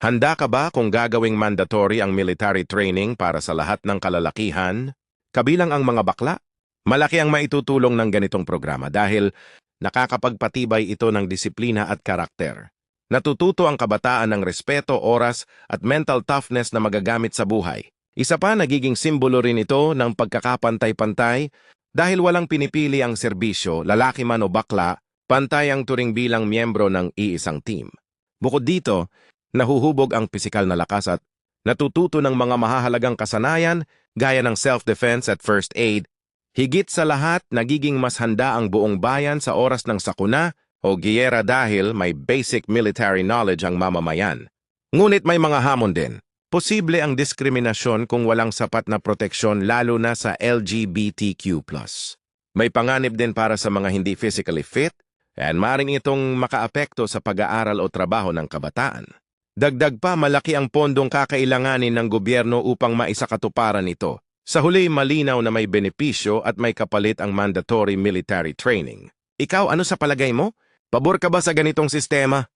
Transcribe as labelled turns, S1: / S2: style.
S1: Handa ka ba kung gagawing mandatory ang military training para sa lahat ng kalalakihan? Kabilang ang mga bakla? Malaki ang maitutulong ng ganitong programa dahil nakakapagpatibay ito ng disiplina at karakter. Natututo ang kabataan ng respeto, oras at mental toughness na magagamit sa buhay. Isa pa nagiging simbolo rin ito ng pagkakapantay-pantay dahil walang pinipili ang serbisyo, lalaki man o bakla, pantay ang turing bilang miyembro ng iisang team. Bukod dito, nahuhubog ang pisikal na lakas at natututo ng mga mahahalagang kasanayan gaya ng self-defense at first aid. Higit sa lahat, nagiging mas handa ang buong bayan sa oras ng sakuna o giyera dahil may basic military knowledge ang mamamayan. Ngunit may mga hamon din. Posible ang diskriminasyon kung walang sapat na proteksyon lalo na sa LGBTQ+. May panganib din para sa mga hindi physically fit and maring itong makaapekto sa pag-aaral o trabaho ng kabataan. Dagdag pa malaki ang pondong kakailanganin ng gobyerno upang maisakatuparan ito. Sa huli, malinaw na may benepisyo at may kapalit ang mandatory military training. Ikaw, ano sa palagay mo? Pabor ka ba sa ganitong sistema?